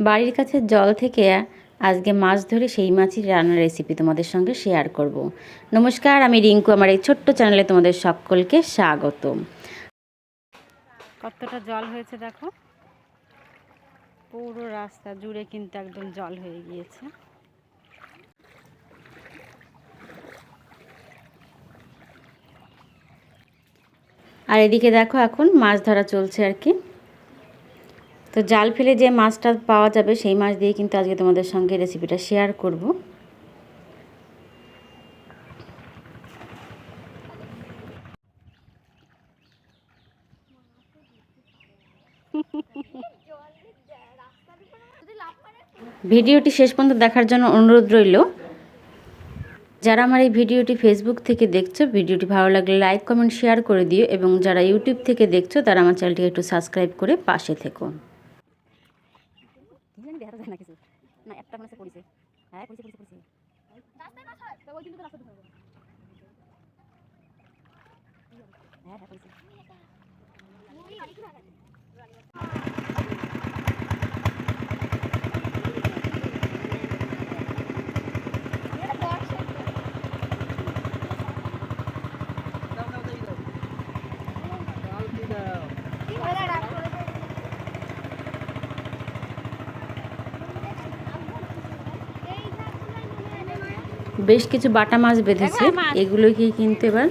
বাড়ির কাছে জল থেকে আজকে মাছ ধরে সেই মাছই রান্নার রেসিপি তোমাদের সঙ্গে শেয়ার করব। নমস্কার আমি রিঙ্কু। আমার এই ছোট্ট চ্যানেলে তোমাদের সকলকে স্বাগত। কতটা জল হয়েছে দেখো? পুরো রাস্তা জুড়ে কিন্তু একদম জল হয়ে গিয়েছে। আর এদিকে দেখো এখন মাছ ধরা চলছে আর কি। তো জাল ফেলে যে মাছটা পাওয়া যাবে, সেই মাছ দিয়ে কিন্তু আজকে তোমাদের সঙ্গে রেসিপিটা শেয়ার করব। ভিডিওটি শেষ পর্যন্ত দেখার জন্য অনুরোধ রইল। যারা আমার এই ভিডিওটি ফেসবুক থেকে দেখছ, ভিডিওটি ভালো লাগলে লাইক কমেন্ট শেয়ার করে দিও এবং যারা ইউটিউব থেকে দেখছ, তারা আমার চ্যানেলটিকে একটু সাবস্ক্রাইব করে পাশে থেকো। যায় না কিছু না একটা মনে পড়েছে। হ্যাঁ পড়েছে পড়েছে পড়েছে। হ্যাঁ হ্যাঁ পড়েছে। বেশ কিছু বাটা মাছ বেঁধেছে। এগুলোকে কিন্তু এবার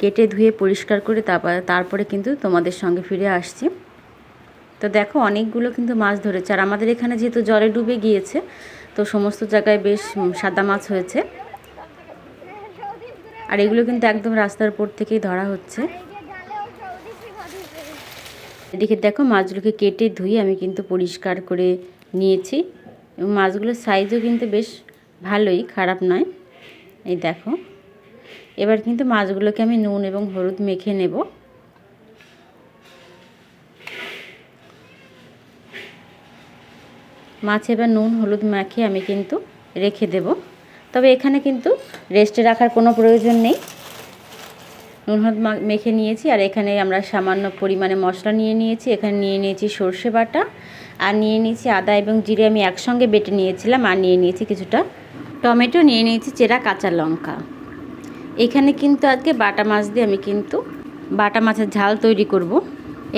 কেটে ধুয়ে পরিষ্কার করে তারপর তারপরে কিন্তু তোমাদের সঙ্গে ফিরে আসছি। তো দেখো অনেকগুলো কিন্তু মাছ ধরেছে। আর আমাদের এখানে যেহেতু জলে ডুবে গিয়েছে তো সমস্ত জায়গায় বেশ সাদা মাছ হয়েছে। আর এগুলো কিন্তু একদম রাস্তার উপর থেকেই ধরা হচ্ছে। এদিকে দেখো মাছগুলোকে কেটে ধুয়ে আমি কিন্তু পরিষ্কার করে নিয়েছি। এবং মাছগুলোর সাইজও কিন্তু বেশ ভালোই খারাপ নয়। এই দেখো। এবার কিন্তু মাছগুলোকে আমি নুন এবং হলুদ মেখে নেব। মাছ এবার নুন, হলুদ মাখিয়ে আমি কিন্তু রেখে দেব। তবে এখানে কিন্তু রেস্টে রাখার কোনো প্রয়োজন নেই। নুন, হলুদ মেখে নিয়েছি আর এখানে আমরা সামান্য পরিমাণে মশলা নিয়ে নিয়েছি। এখানে নিয়ে নিয়েছি সর্ষে বাটা আর নিয়ে নিয়েছি আদা এবং জিরে আমি একসঙ্গে বেটে নিয়েছিলাম আর নিয়ে নিয়েছি কিছুটা টমেটো নিয়ে নিয়েছি চেরা কাঁচা লঙ্কা। এখানে কিন্তু আজকে বাটা মাছ দিয়ে আমি কিন্তু বাটা মাছের ঝাল তৈরি করব।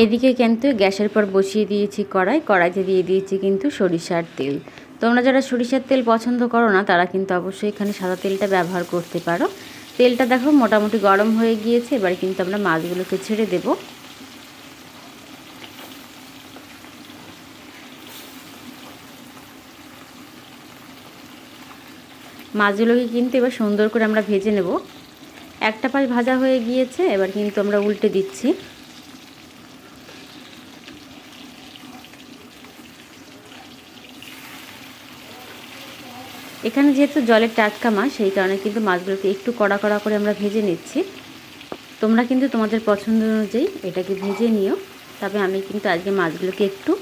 এদিকে কিন্তু গ্যাসের পর বসিয়ে দিয়েছি কড়াই, কড়াইতে দিয়ে দিয়েছি কিন্তু সরিষার তেল। তোমরা যারা সরিষার তেল পছন্দ করো না, তারা কিন্তু অবশ্যই এখানে সাদা তেলটা ব্যবহার করতে পারো। তেলটা দেখো মোটামুটি গরম হয়ে গিয়েছে, এবার কিন্তু আমরা মাছগুলোকে ছেড়ে দেবো। মাছগুলোকে কিন্তু এবার সুন্দর করে আমরা ভেজে নেব। একটা পাশ ভাজা হয়ে গিয়েছে, এবার কিন্তু আমরা উল্টে দিচ্ছি। এখানে যেহেতু জলের টাটকা মাছ, সেই কারণে কিন্তু মাছগুলোকে একটু কড়া কড়া করে আমরা ভেজে নিচ্ছি। তোমরা কিন্তু তোমাদের পছন্দ অনুযায়ী এটাকে ভেজে নিও। তবে আমি কিন্তু আজকে মাছগুলোকে একটু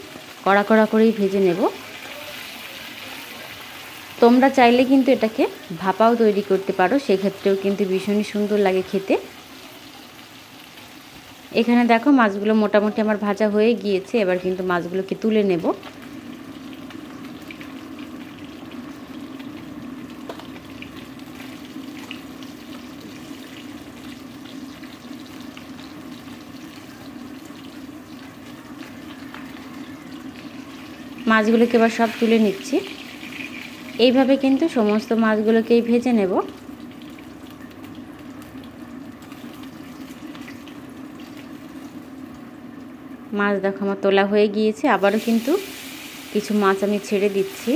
কড়া কড়া করেই ভেজে নেব। তোমরা চাইলে কিন্তু এটাকে ভাপাও তৈরি করতে পারো, সেক্ষেত্রেও কিন্তু ভীষণই সুন্দর লাগে খেতে। এখানে দেখো মাছগুলো মোটামুটি আমার ভাজা হয়ে গিয়েছে, এবার কিন্তু মাছগুলোকে তুলে নেব। মাছগুলোকে এবার সব তুলে নিচ্ছি। এইভাবে কিন্তু সমস্ত মাছগুলোকেই ভেজে নেব। মাছ দেখো আমার তোলা হয়ে গিয়েছে, আবারও কিন্তু কিছু মাছ আমি ছেড়ে দিচ্ছি।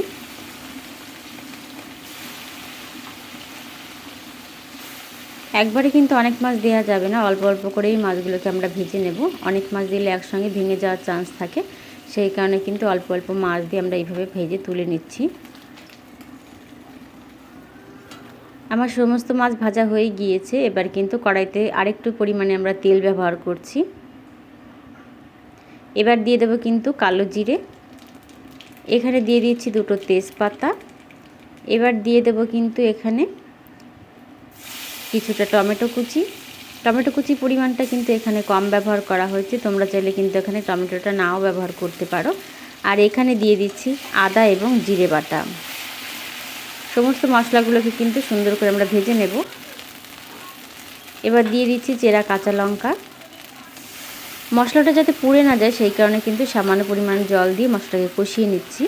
একবারে কিন্তু অনেক মাছ দেওয়া যাবে না, অল্প অল্প করেই মাছগুলোকে আমরা ভেজে নেব। অনেক মাছ দিলে একসঙ্গে ভেঙে যাওয়ার চান্স থাকে, সেই কারণে কিন্তু অল্প অল্প মাছ দিয়ে আমরা এইভাবে ভেজে তুলে নিচ্ছি। আমার সমস্ত মাছ ভাজা হয়ে গিয়েছে, এবার কিন্তু কড়াইতে আরেকটু পরিমাণে আমরা তেল ব্যবহার করছি। এবার দিয়ে দেবো কিন্তু কালো জিরে। এখানে দিয়ে দিচ্ছি দুটো তেজপাতা। এবার দিয়ে দেব কিন্তু এখানে কিছুটা টমেটো কুচি। টমেটো কুচি পরিমাণটা কিন্তু এখানে কম ব্যবহার করা হয়েছে, তোমরা চাইলে কিন্তু এখানে টমেটোটা নাও ব্যবহার করতে পারো। আর এখানে দিয়ে দিচ্ছি আদা এবং জিরে বাটা। সমস্ত মশলাগুলোকে কিন্তু সুন্দর করে আমরা ভেজে নেব। এবার দিয়ে দিচ্ছি চেরা কাঁচা লঙ্কা। মশলাটা যাতে পুড়ে না যায়, সেই কারণে কিন্তু সামান্য পরিমাণ জল দিয়ে মশলাটাকে কষিয়ে নিচ্ছি।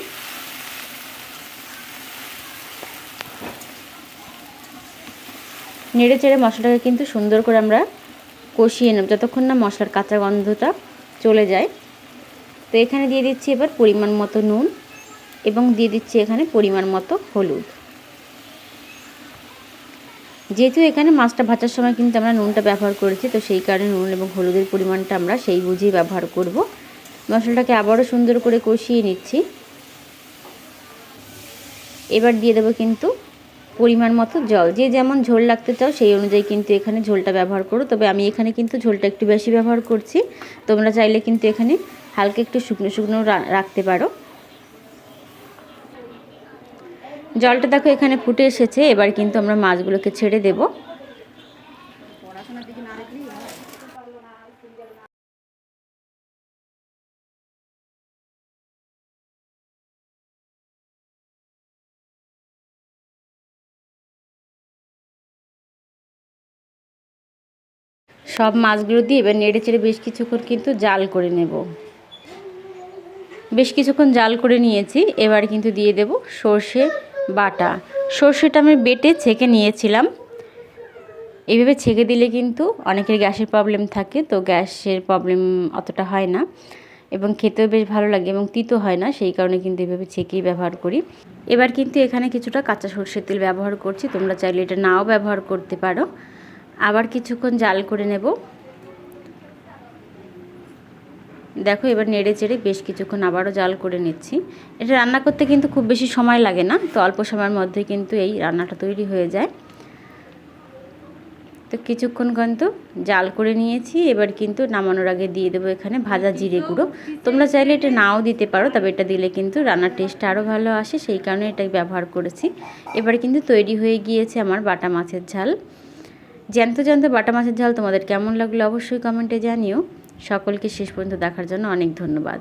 নেড়ে চেড়ে মশলাটাকে কিন্তু সুন্দর করে আমরা কষিয়ে নেব, যতক্ষণ না মশলার কাঁচা গন্ধটা চলে যায়। তো এখানে দিয়ে দিচ্ছি এবার পরিমাণ মতো নুন এবং দিয়ে দিচ্ছি এখানে পরিমাণ মতো হলুদ। যেহেতু এখানে মাছটা ভাজার সময় কিন্তু আমরা নুনটা ব্যবহার করেছি, তো সেই কারণে নুন এবং হলুদের পরিমাণটা আমরা সেই বুঝেই ব্যবহার করব। মশলাটাকে আবারও সুন্দর করে কষিয়ে নিচ্ছি। এবার দিয়ে দেবো কিন্তু পরিমাণ মতো জল। যে যেমন ঝোল লাগতে চাও সেই অনুযায়ী কিন্তু এখানে ঝোলটা ব্যবহার করো। তবে আমি এখানে কিন্তু ঝোলটা একটু বেশি ব্যবহার করছি। তোমরা চাইলে কিন্তু এখানে হালকা একটু শুকনো শুকনো রাখতে পারো। জলটা দেখো এখানে ফুটে এসেছে, এবার কিন্তু আমরা মাছগুলোকে ছেড়ে দেব। সব মাছগুলো দিয়ে এবার নেড়ে চেড়ে বেশ কিছুক্ষণ কিন্তু জাল করে নেব। বেশ কিছুক্ষণ জাল করে নিয়েছি, এবার কিন্তু দিয়ে দেব সর্ষে বাটা। সর্ষেটা আমি বেটে ছেঁকে নিয়েছিলাম। এইভাবে ছেঁকে দিলে কিন্তু অনেকের গ্যাসের প্রবলেম থাকে, তো গ্যাসের প্রবলেম অতটা হয় না এবং খেতেও বেশ ভালো লাগে এবং তিতো হয় না, সেই কারণে কিন্তু এভাবে ছেঁকেই ব্যবহার করি। এবার কিন্তু এখানে কিছুটা কাঁচা সর্ষের তেল ব্যবহার করছি, তোমরা চাইলে এটা নাও ব্যবহার করতে পারো। আবার কিছুক্ষণ জাল করে নেব। দেখো এবার নেড়ে চেড়ে বেশ কিছুক্ষণ আবারও জাল করে নিচ্ছি। এটা রান্না করতে কিন্তু খুব বেশি সময় লাগে না, তো অল্প সময়ের মধ্যে কিন্তু এই রান্নাটা তৈরি হয়ে যায়। তো কিছুক্ষণ কিন্তু জাল করে নিয়েছি, এবার কিন্তু নামানোর আগে দিয়ে দেবো এখানে ভাজা জিরে গুঁড়ো। তোমরা চাইলে এটা নাও দিতে পারো, তবে এটা দিলে কিন্তু রান্নার টেস্টটা আরও ভালো আসে, সেই কারণে এটাই ব্যবহার করেছি। এবার কিন্তু তৈরি হয়ে গিয়েছে আমার বাটা মাছের ঝাল। জ্যান্ত জ্যান্ত বাটা মাছের ঝাল তোমাদের কেমন লাগল অবশ্যই কমেন্টে জানিও। সকলকে শেষ পর্যন্ত দেখার জন্য অনেক ধন্যবাদ।